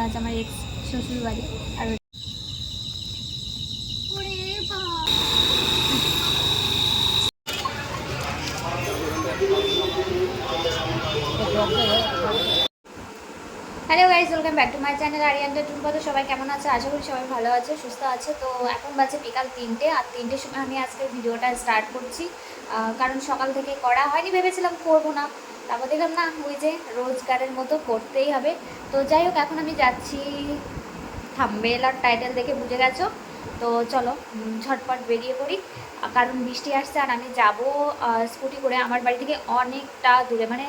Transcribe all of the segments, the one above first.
এটা হচ্ছে আমার এক্স শ্বশুর বাড়ি আর hello guys welcome back to my channel আরিয়ান্ডা টুনপদ সবাই কেমন আছে? আশা করি সবাই ভালো আছে, সুস্থ আছে। তো এখন বাজে বিকাল তিনটে, আর তিনটের সময় আমি আজকে ভিডিওটা স্টার্ট করছি। কারণ সকাল থেকে করা হয়নি, ভেবেছিলাম করব না। তারপর দেখলাম, না, ওই যে রোজগারের মতো করতেই হবে। তো যাই হোক, এখন আমি যাচ্ছি থাম্বেল আর টাইটেল দেখে বুঝে গেছো? তো চলো ঝটপট বেরিয়ে পড়ি। কারণ বৃষ্টি আসছে আর আমি যাব স্কুটি করে আমার বাড়ি থেকে অনেকটা দূরে। মানে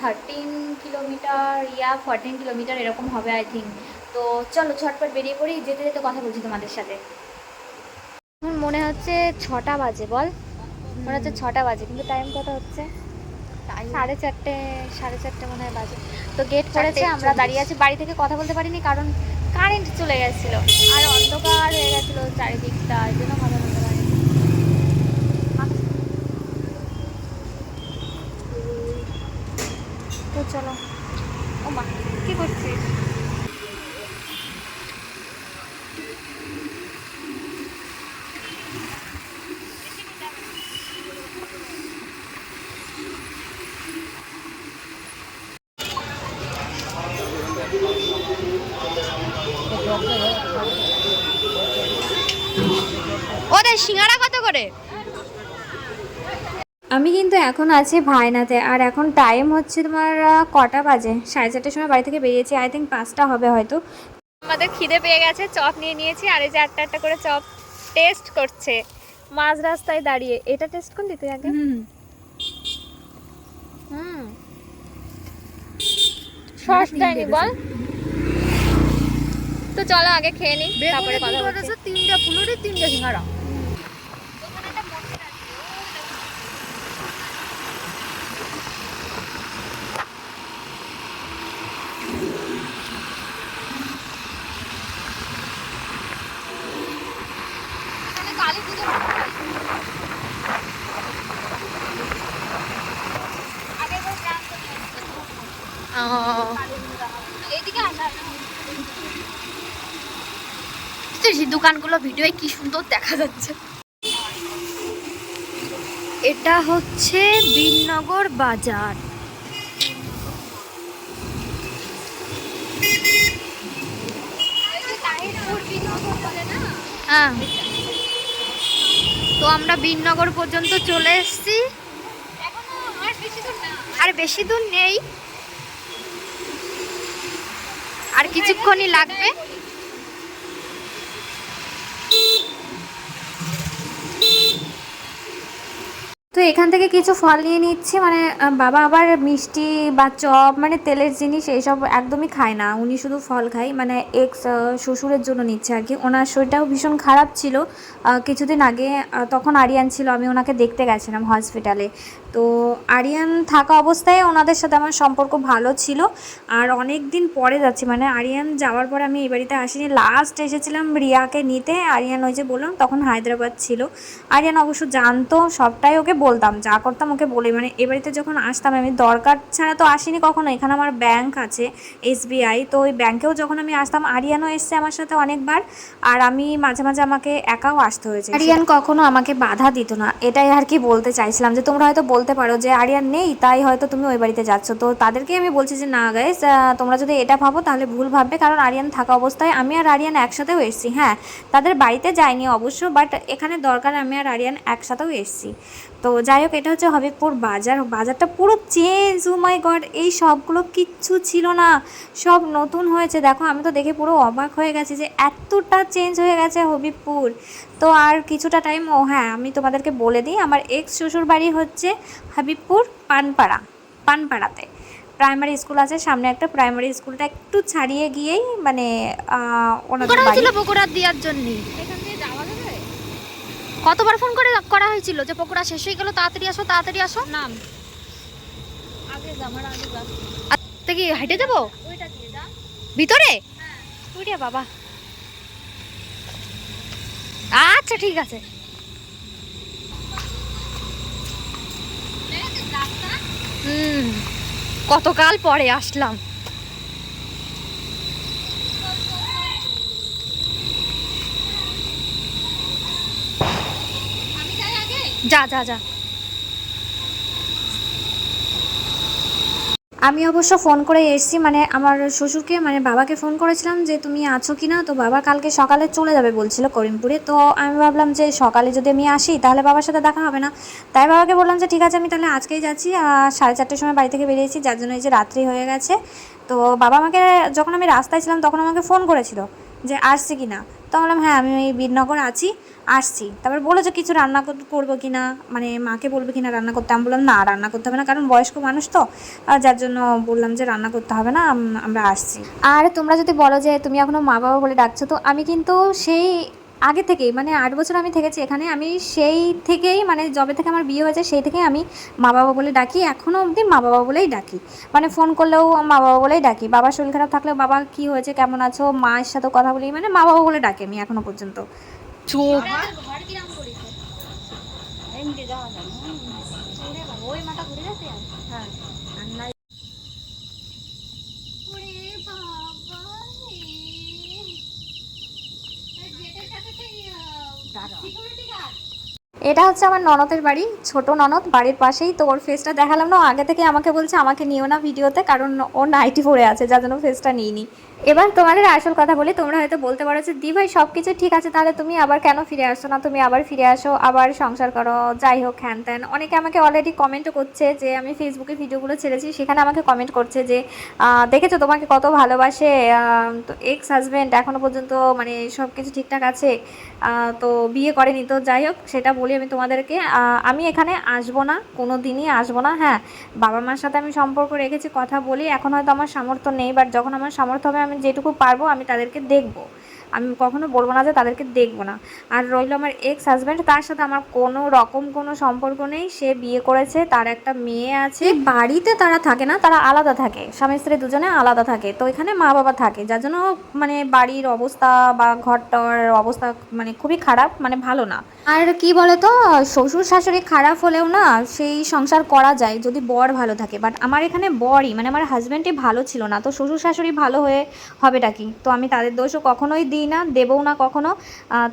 থার্টিন কিলোমিটার ইয়া ফোরটিন কিলোমিটার এরকম হবে আই থিঙ্ক তো চলো, ঝটপট বেরিয়ে পড়ি, যেতে যেতে কথা বলছি তোমাদের সাথে। মনে হচ্ছে ছটা বাজে, বল? মনে হচ্ছে ছটা বাজে, কিন্তু টাইম কত হচ্ছে? সাড়ে চারটে সাড়ে চারটে মনে হয় বাজে। তো গেট পড়েছে আমরা দাঁড়িয়ে আছি। বাড়ি থেকে কথা বলতে পারিনি কারণ কারেন্ট চলে গেছিল। আর অন্ধকার হয়ে গেছিল চারিদিকটা এই জন্য কথা বলতে পারিনি তো চলো ও মা কি করছিস ওদের সিঙ্গারা কত করে আমি কিন্তু এখন আছি ভাইনাতে আর এখন টাইম হচ্ছে তোমার কটা বাজে? সাড়ে চারটের সময় বাড়ি থেকে বেরিয়েছি। আই থিঙ্ক পাঁচটা হবে হয়তো। আমাদের খিদে পেয়ে গেছে চপ নিয়ে নিয়েছি। আর এই যে আটটা আটটা করে চপ টেস্ট করছে। মাঝ রাস্তায় দাঁড়িয়ে। এটা টেস্ট করলি তুই আগে? হুম। সস দেয়নি বল। তো চলো আগে খেয়ে নি তারপরে কথা বলছি। তিনটা ফুলুরি তিনটা সিঙ্গারা এখানে কালী পুজো আগের বার গ্রাম থেকে এইদিকে আসা সেই দোকানগুলো, ভিডিওয় কি সুন্দর দেখা যাচ্ছে। এটা হচ্ছে বিননগর বাজার। হ্যাঁ। তো আমরা বিননগর পর্যন্ত চলে এসেছি। আর বেশি দূর নেই। আর কিছুক্ষণই লাগবে। তো এখান থেকে কিছু ফল নিয়ে নিচ্ছি মানে বাবা আবার মিষ্টি বা চপ মানে তেলের জিনিস এইসব একদমই খায় না। উনি শুধু ফল খায় মানে এক্স শ্বশুরের জন্য নিচ্ছে আর কি ওনার শরীরটাও ভীষণ খারাপ ছিল কিছুদিন আগে তখন আরিয়ান ছিল, আমি ওনাকে দেখতে গেছিলাম হসপিটালে। তো আরিয়ান থাকা অবস্থায় ওনাদের সাথে আমার সম্পর্ক ভালো ছিল। আর অনেক দিন পরে যাচ্ছি মানে আরিয়ান যাওয়ার পর আমি এই বাড়িতে আসিনি। লাস্ট এসেছিলাম রিয়াকে নিতে, আরিয়ান ওই যে বললাম, তখন হায়দ্রাবাদ ছিল। আরিয়ান অবশ্য জানতো, সবটাই ওকে বলতাম, যা করতাম ওকে বলে মানে এ বাড়িতে যখন আসতাম, আমি দরকার ছাড়া তো আসিনি কখনো, এখানে আমার ব্যাংক আছে এসবিআই তো ওই ব্যাংকেও যখন আমি আসতাম, আরিয়ানও এসছে আমার সাথে অনেকবার, আর আমি মাঝে মাঝে আমাকে একাও আসতে হয়েছে। আরিয়ান কখনো আমাকে বাধা দিত না, এটাই আর কি বলতে চাইছিলাম, যে তোমরা হয়তো বলতে পারো যে আরিয়ান নেই, তাই হয়তো তুমি ওই বাড়িতে যাচ্ছ। তো তাদেরকে আমি বলছি যে, না গাইস তোমরা যদি এটা ভাবো, তাহলে ভুল ভাববে। কারণ আরিয়ান থাকা অবস্থায় আমি আর আরিয়ান একসাথেও এসেছি হ্যাঁ। তাদের বাড়িতে যাইনি অবশ্য বাট এখানে দরকার আমি আর আরিয়ান একসাথেও এসেছি। তো যাই হোক, এটা হচ্ছে হবিবপুর বাজার। বাজারটা পুরো চেঞ্জ ও মাই গড এই সবগুলো কিচ্ছু ছিল না। সব নতুন হয়েছে। দেখো, আমি তো দেখে পুরো অবাক হয়ে গেছি যে, এতটা চেঞ্জ হয়ে গেছে হবিবপুর। তো আর কিছুটা টাইম ও হ্যাঁ আমি তোমাদেরকে বলে দিই আমার এক্স শ্বশুর বাড়ি হচ্ছে হাবিবপুর পানপাড়া পানপাড়াতে। প্রাইমারি স্কুল আছে সামনে একটা প্রাইমারি স্কুলটা একটু ছাড়িয়ে গিয়েই মানে ওনাদের বাড়ি। পকোড়া দেওয়ার জন্য। কতবার ফোন করে করা হয়েছিল যে পকোড়া শেষ হয়ে গেল তাড়াতাড়ি আসো তাড়াতাড়ি আসো? নাম আগে আমার আগে যা। তা কি হেঁটে যাব? ওইটা দিয়ে যা। ভিতরে? ওরে বাবা। আচ্ছা ঠিক আছে। হুম কতকাল পরে আসলাম। যা যা যা। আমি অবশ্য ফোন করে এসেছি মানে আমার শ্বশুরকে মানে বাবাকে ফোন করেছিলাম যে, তুমি আছো কি না তো বাবা কালকে সকালে চলে যাবে বলছিল করিমপুরে। তো আমি ভাবলাম যে, সকালে যদি আমি আসি, তাহলে বাবার সাথে দেখা হবে না। তাই বাবাকে বললাম যে, ঠিক আছে, আমি তাহলে আজকেই যাচ্ছি। সাড়ে চারটের সময় বাড়ি থেকে বেরিয়েছি, যার জন্য এই যে রাত্রি হয়ে গেছে। তো বাবা আমাকে, যখন আমি রাস্তায় ছিলাম, তখন আমাকে ফোন করেছিল যে, আসছে কি না তো বললাম হ্যাঁ আমি ওই বীরনগর আছি, আসছি। তারপর বলো যে, কিছু রান্না করব কি না? মানে মাকে বলবে কি না রান্না করতে? আমি বললাম, না, রান্না করতে হবে না, কারণ বয়স্ক মানুষ তো। যার জন্য বললাম যে, রান্না করতে হবে না আমরা আসছি। আর তোমরা যদি বলো যে, তুমি এখনও মা বাবা বলে ডাকছো, তো আমি কিন্তু সেই আগে থেকেই মানে আট বছর আমি থেকেছি এখানে আমি সেই থেকেই মানে যবে থেকে আমার বিয়ে হয়েছে সেই থেকেই আমি মা বাবা বলে ডাকি এখনও অবধি মা বাবা বলেই ডাকি। মানে ফোন করলেও মা বাবা বলেই ডাকি। বাবার শরীর খারাপ থাকলেও বাবা কি হয়েছে? কেমন আছো? মায়ের সাথে কথা বলি। মানে মা বাবা বলে ডাকি আমি এখনও পর্যন্ত। চোখ এটা হচ্ছে আমার ননদের বাড়ি, ছোট ননদ, বাড়ির পাশেই। তো ওর ফেসটা দেখালাম না আগে থেকে আমাকে বলছে, আমাকে নিও না ভিডিওতে, কারণ ও নাইটি পরে আছে, যার জন্য ফেসটা নিইনি। এবার তোমাদের আসল কথা বলি, তোমরা হয়তো বলতে পারো যে দি ভাই সব কিছু ঠিক আছে, তাহলে তুমি আবার কেন ফিরে আসো না? তুমি আবার ফিরে আসো, আবার সংসার করো, যাই হোক, হ্যান ত্যান। অনেকে আমাকে অলরেডি কমেন্টও করছে যে, আমি ফেসবুকে ভিডিওগুলো ছেড়েছি, সেখানে আমাকে কমেন্ট করছে যে দেখেছ তোমাকে কত ভালোবাসে তো এক্স হাজব্যান্ড এখনও পর্যন্ত মানে সব কিছু ঠিকঠাক আছে তো বিয়ে করেনি। তো যাই হোক, সেটা বলি আমি তোমাদেরকে আমি এখানে আসব না কোনো দিনই আসব না। হ্যাঁ বাবা মার সাথে আমি সম্পর্ক রেখেছি, কথা বলি। এখন হয়তো আমার সামর্থ্য নেই বাট যখন আমার সামর্থ্য হবে, আমি যেটুকু পারব, আমি তাদেরকে দেখব। আমি কখনো বলব না যে তাদেরকে দেখব না। আর রইল আমার এক্স হাজব্যান্ড তার সাথে আমার কোনো রকম কোনো সম্পর্ক নেই। সে বিয়ে করেছে, তার একটা মেয়ে আছে। বাড়িতে তারা থাকে না, তারা আলাদা থাকে। স্বামী স্ত্রী দুজনে আলাদা থাকে। তো এখানে মা বাবা থাকে, যার জন্য মানে বাড়ির অবস্থা বা ঘরটার অবস্থা মানে খুবই খারাপ মানে ভালো না। আর কি বলতো, শ্বশুর শাশুড়ি খারাপ হলেও না সেই সংসার করা যায় যদি বর ভালো থাকে। বাট আমার এখানে বরই মানে আমার হাজব্যান্ডই ভালো ছিল না। তো শ্বশুর শাশুড়ি ভালো হয়ে হবেটা কি? তো আমি তাদের দোষও কখনোই দিই না, দেবও না কখনো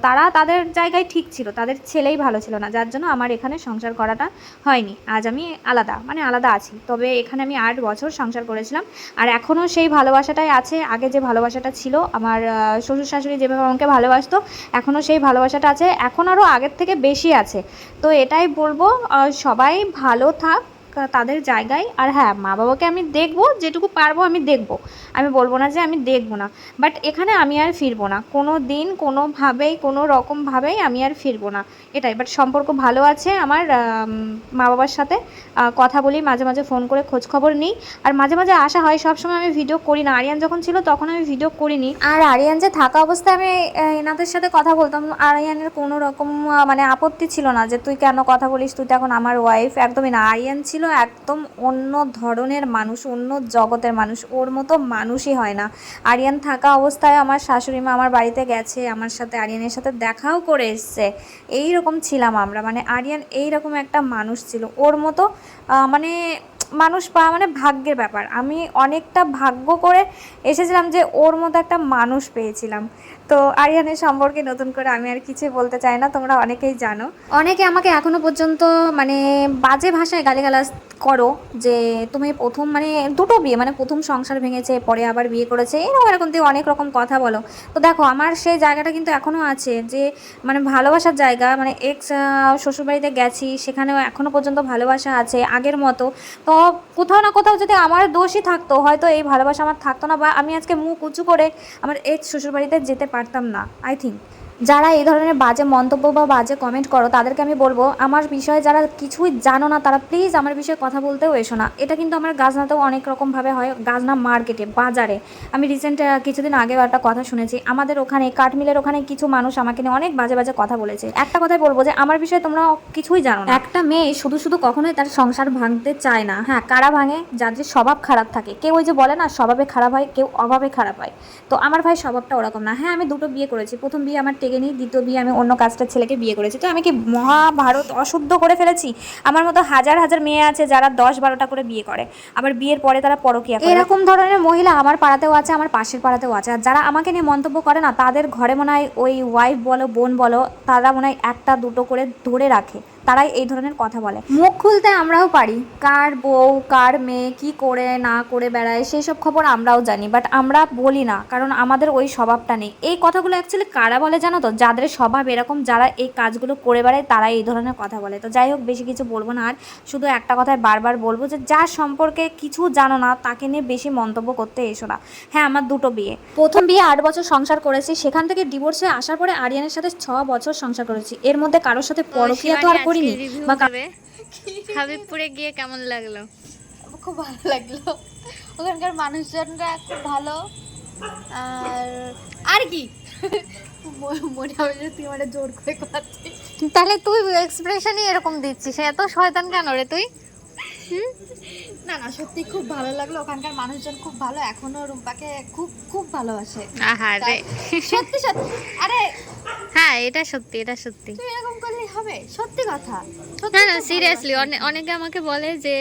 তারা তাদের জায়গায় ঠিক ছিল, তাদের ছেলেই ভালো ছিল না, যার জন্য আমার এখানে সংসার করাটা হয়নি, আজ আমি আলাদা মানে আলাদা আছি, তবে এখানে আমি আট বছর সংসার করেছিলাম, আর এখনও সেই ভালোবাসাটাই আছে, আগে যে ভালোবাসাটা ছিল, আমার শ্বশুর শাশুড়ি যেভাবে আমাকে ভালোবাসতো, এখনও সেই ভালোবাসাটা আছে, এখন আরও আগের থেকে বেশি আছে, তো এটাই বলব সবাই ভালো থাক তাদের জায়গায়। আর হ্যাঁ মা বাবাকে আমি দেখব, যেটুকু পারব আমি দেখব। আমি বলব না যে আমি দেখব না। বাট এখানে আমি আর ফিরবো না। কোনো দিন, কোনোভাবেই, কোনো রকমভাবেই আমি আর ফিরবো না। এটাই। বাট সম্পর্ক ভালো আছে আমার মা বাবার সাথে। কথা বলি, মাঝে মাঝে ফোন করে খোঁজ খবর নিই। আর মাঝে মাঝে আসা হয়, সবসময় আমি ভিডিও করি না। আরিয়ান যখন ছিল, তখন আমি ভিডিও করিনি। আর আরিয়ান যে থাকা অবস্থায় আমি এনাদের সাথে কথা বলতাম, আরিয়ানের কোনো রকম মানে আপত্তি ছিল না যে, তুই কেন কথা বলিস? তুই তো এখন আমার ওয়াইফ একদমই না। আরিয়ান ছিল একদম অন্য ধরনের মানুষ, অন্য জগতের মানুষ। ওর মতো মানুষই হয় না। আরিয়ান থাকা অবস্থায় আমার শাশুড়ি মা আমার বাড়িতে গেছে, আমার সাথে আরিয়ানের সাথে দেখাও করে এসছে। এইরকম ছিলাম আমরা। মানে আরিয়ান এইরকম একটা মানুষ ছিল। ওর মতো মানে মানুষ পাওয়া মানে ভাগ্যের ব্যাপার। আমি অনেকটা ভাগ্য করে এসেছিলাম যে ওর মতো একটা মানুষ পেয়েছিলাম। তো আরিয়ানের সম্পর্কে নতুন করে আমি আর কিছু বলতে চাই না, তোমরা অনেকেই জানো। অনেকে আমাকে এখনও পর্যন্ত মানে বাজে ভাষায় গালিগালাজ করো যে তুমি প্রথম মানে দুটো বিয়ে মানে প্রথম সংসার ভেঙেছে, পরে আবার বিয়ে করেছে, এরকম এরকম দিয়ে অনেক রকম কথা বলো। তো দেখো, আমার সেই জায়গাটা কিন্তু এখনও আছে যে মানে ভালোবাসার জায়গা মানে এক্স শ্বশুরবাড়িতে গেছি, সেখানেও এখনও পর্যন্ত ভালোবাসা আছে, আগের মতো। তো কোথাও না কোথাও যদি আমার দোষই থাকতো, হয়তো এই ভালোবাসা আমার থাকতো না বা আমি আজকে মুখ উঁচু করে আমার এক্স শ্বশুরবাড়িতে যেতে পারতাম না আই থিঙ্ক যারা এই ধরনের বাজে মন্তব্য বা বাজে কমেন্ট করো, তাদেরকে আমি বলব, আমার বিষয়ে যারা কিছুই জানো না, তারা প্লিজ আমার বিষয়ে কথা বলতেও এসো না। এটা কিন্তু আমার গাজনাতেও অনেক রকমভাবে হয়, গাজনা মার্কেটে বাজারে। আমি রিসেন্ট কিছুদিন আগেও একটা কথা শুনেছি, আমাদের ওখানে কাঠমিলের ওখানে কিছু মানুষ আমাকে নিয়ে অনেক বাজে বাজে কথা বলেছে। একটা কথাই বলব যে, আমার বিষয়ে তোমরা কিছুই জানো না। একটা মেয়ে শুধু শুধু কখনোই তার সংসার ভাঙতে চায় না। হ্যাঁ কারা ভাঙে? যার যে স্বভাব খারাপ থাকে। কেউ ওই যে বলে না, স্বভাবে খারাপ হয়, কেউ অভাবে খারাপ হয়। তো আমার ভাই স্বভাবটা ওরকম না। হ্যাঁ আমি দুটো বিয়ে করেছি। প্রথম বিয়ে আমার টেকেনি দ্বিতীয় বিয়ে আমি অন্য কাজটা ছেলেকে বিয়ে করেছি। তো আমি কি মহাভারত অশুদ্ধ করে ফেলেছি? আমার মতো হাজার হাজার মেয়ে আছে যারা দশ বারোটা করে বিয়ে করে। আবার বিয়ের পরে তারা পরকিয়া এরকম ধরনের মহিলা আমার পাড়াতেও আছে, আমার পাশের পাড়াতেও আছে। আর যারা আমাকে নিয়ে মন্তব্য করে না, তাদের ঘরে মনে হয় ওই ওয়াইফ বলো, বোন বলো, তারা মনে হয় একটা দুটো করে ধরে রাখে। তারাই এই ধরনের কথা বলে। মুখ খুলতে আমরাও পারি। কার বউ কার মেয়ে কি করে না করে বেড়ায় সেই সব খবর আমরাও জানি বাট আমরা বলি না কারণ আমাদের ওই স্বভাবটা নেই। এই কথাগুলো অ্যাকচুয়ালি কারা বলে জানো তো? যাদের স্বভাব এরকম যারা এই কাজগুলো করে বেড়ায় তারাই এই ধরনের কথা বলে। তো যাই হোক বেশি কিছু বলব না আর। শুধু একটা কথায় বারবার বলব যে যার সম্পর্কে কিছু জানো না তাকে নিয়ে বেশি মন্তব্য করতে এসো না। হ্যাঁ আমার দুটো বিয়ে। প্রথম বিয়ে আট বছর সংসার করেছি। সেখান থেকে ডিভোর্স হয়ে আসার পরে আরিয়ানের সাথে ছ বছর সংসার করেছি। এর মধ্যে কারোর সাথে পরকিয়া তো আর করিনি বা হাবিবপুরে গিয়ে কেমন লাগল? খুব ভালো লাগল। ওখানকার মানুষজনরা খুব ভালো। আর আর কি? মনে হবে যে তুই মানে জোর করে কথাচ্ছিস তাহলে তুই এক্সপ্রেশনই এরকম দিচ্ছিস এত শয়তান কেন রে তুই? না না সত্যি খুব ভালো লাগল। ওখানকার মানুষজন খুব ভালো। এখনও রুম্পাকে খুব খুব ভালোবাসে। আহা রে। সত্যি সত্যি। আরে হ্যাঁ এটা সত্যি এটা সত্যি। তুই এরকম করলেই হবে? সত্যি কথা। না না সিরিয়াসলি। অনেকে আমাকে বলে যে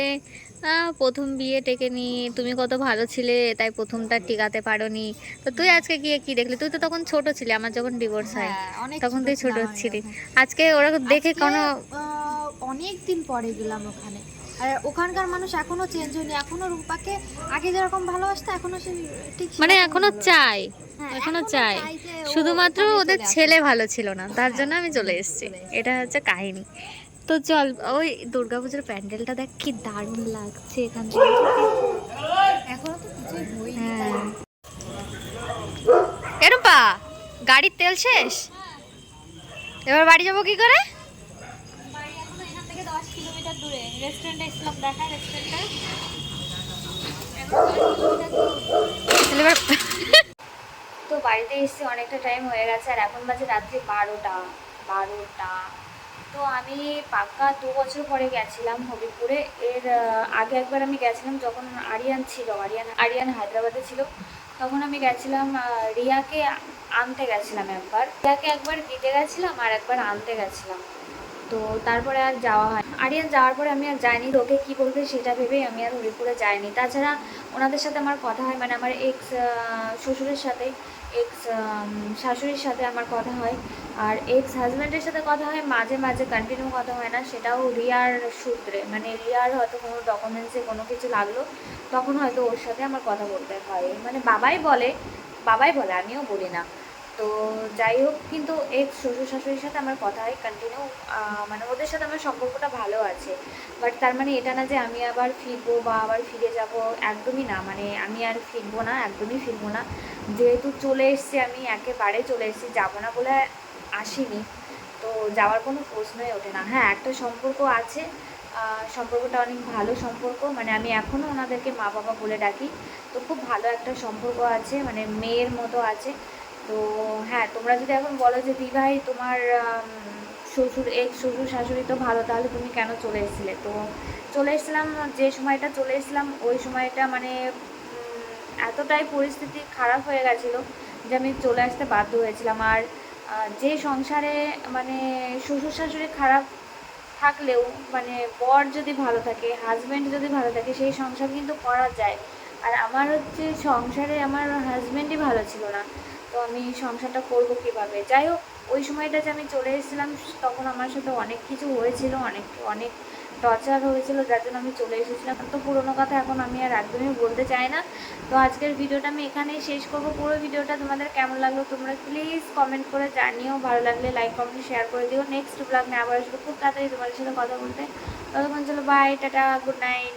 প্রথম বিয়ে টেকেনি তুমি কত ভালো ছিলে তাই প্রথমটা টিকাতে পারোনি। তো তুই আজকে গিয়ে কি দেখলি? তুই তো তখন ছোট ছিলি আমার যখন ডিভোর্স হয় হ্যাঁ, তখন তুই ছোট ছিলি। আজকে ওরা দেখে কোনো অনেক দিন পরে গেলাম ওখানে। আর ওখানকার মানুষ এখনও চেঞ্জ হয়নি। এখনও রূপাকে আগে যেরকম ভালোবাসতো এখনও সে ঠিক মানে এখনও। চাই হ্যাঁ, এখনও চাই শুধুমাত্র ওদের ছেলে ভালো ছিল না তার জন্য আমি চলে হ্যাঁ, এসেছি। এটা হচ্ছে কাহিনী। তো চল ওই দুর্গাপুজোর প্যান্ডেলটা দেখ কি দারুণ লাগছে এখান থেকে। এখনও তো কিছুই হয়নি হ্যাঁ। এরপা গাড়ির তেল শেষ? এবার বাড়ি যাব কি করে? রেস্টুরেন্টে দেখা রেস্টুরেন্টটা তো বাড়িতে এসেছি অনেকটা টাইম হয়ে গেছে, আর এখন বাজে রাত্রি বারোটা বারোটা। তো আমি পাক্কা দু বছর পরে গেছিলাম হবিপুরে। এর আগে একবার আমি গেছিলাম যখন আরিয়ান ছিল, আরিয়ান আরিয়ান হায়দ্রাবাদে ছিল। তখন আমি গেছিলাম রিয়াকে আনতে গেছিলাম একবার। রিয়াকে একবার দিতে গেছিলাম আর একবার আনতে গেছিলাম। তো তারপরে আর যাওয়া হয়। আরিয়ান যাওয়ার পরে আমি আর যাইনি ওকে কী বলবে সেটা ভেবেই আমি আর হরিপুরে যাইনি। তাছাড়া ওনাদের সাথে আমার কথা হয় মানে আমার এক্স শ্বশুরের সাথে এক্স শাশুড়ির সাথে আমার কথা হয়। আর এক্স হাজব্যান্ডের সাথে কথা হয়, মাঝে মাঝে কন্টিনিউ কথা হয় না, সেটাও রিয়ার সূত্রে মানে রিয়ার হয়তো কোনো ডকুমেন্টসে কোনো কিছু লাগল, তখন হয়তো ওর সাথে আমার কথা বলতে হয়। মানে বাবাই বলে বাবাই বলে, আমিও বলি না। তো যাই হোক, কিন্তু এক শ্বশুর শাশুড়ির সাথে আমার কথা হয় কন্টিনিউ মানে ওদের সাথে আমার সম্পর্কটা ভালো আছে। বাট তার মানে এটা না যে আমি আবার ফিরবো বা আবার ফিরে যাব, একদমই না। মানে আমি আর ফিরবো না, একদমই ফিরবো না। যেহেতু চলে এসছি আমি, একেবারে চলে এসেছি, যাব না বলে আসিনি। তো যাওয়ার কোনো প্রশ্নই ওঠে না। হ্যাঁ একটা সম্পর্ক আছে সম্পর্কটা অনেক ভালো সম্পর্ক। মানে আমি এখনও ওনাদেরকে মা বাবা বলে ডাকি। তো খুব ভালো একটা সম্পর্ক আছে মানে মেয়ের মতো আছে। তো হ্যাঁ তোমরা যদি এখন বলো যে দি ভাই তোমার শ্বশুর এক শ্বশুর শাশুড়ি তো ভালো, তাহলে তুমি কেন চলে এসেছিলে? তো চলে এসেছিলাম, যে সময়টা চলে এসেছিলাম, ওই সময়টা মানে এতটাই পরিস্থিতি খারাপ হয়ে গেছিল যে আমি চলে আসতে বাধ্য হয়েছিলাম। আর যে সংসারে মানে শ্বশুর শাশুড়ি খারাপ থাকলেও মানে বর যদি ভালো থাকে হাজব্যান্ড যদি ভালো থাকে, সেই সংসার কিন্তু করা যায়। আর আমার হচ্ছে সংসারে আমার হাজব্যান্ডই ভালো ছিল না। তো আমি সংসারটা করব কীভাবে? যাই হোক, ওই সময়টা যে আমি চলে এসেছিলাম, তখন আমার সাথে অনেক কিছু হয়েছিল, অনেক অনেক টর্চার হয়েছিল, যার জন্য আমি চলে এসেছিলাম। তো পুরোনো কথা এখন আমি আর একদমই বলতে চাই না। তো আজকের ভিডিওটা আমি এখানেই শেষ করব। পুরো ভিডিওটা তোমাদের কেমন লাগল তোমরা প্লিজ কমেন্ট করে জানিও। ভালো লাগলে লাইক কমেন্ট শেয়ার করে দিও। নেক্সট ব্লগ নিয়ে আবার আসব। খুব তাড়াতাড়ি তোমাদের সাথে কথা বলতে। ততক্ষণ চলো বাই টাটা গুড নাইট